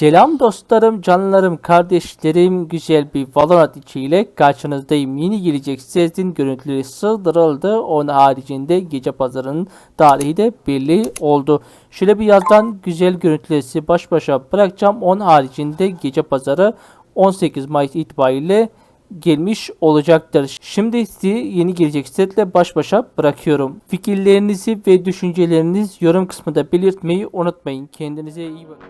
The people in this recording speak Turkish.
Selam dostlarım, canlarım, kardeşlerim. Güzel bir Valorant içiyle karşınızdayım. Yeni gelecek sesin görüntüleri sığdırıldı. Onun haricinde gece pazarının tarihi de belli oldu. Şöyle bir yazdan güzel görüntüleri baş başa bırakacağım. Onun haricinde gece pazarı 18 Mayıs itibariyle gelmiş olacaktır. Şimdi sizi yeni gelecek setle baş başa bırakıyorum. Fikirlerinizi ve düşüncelerinizi yorum kısmında belirtmeyi unutmayın. Kendinize iyi bakın.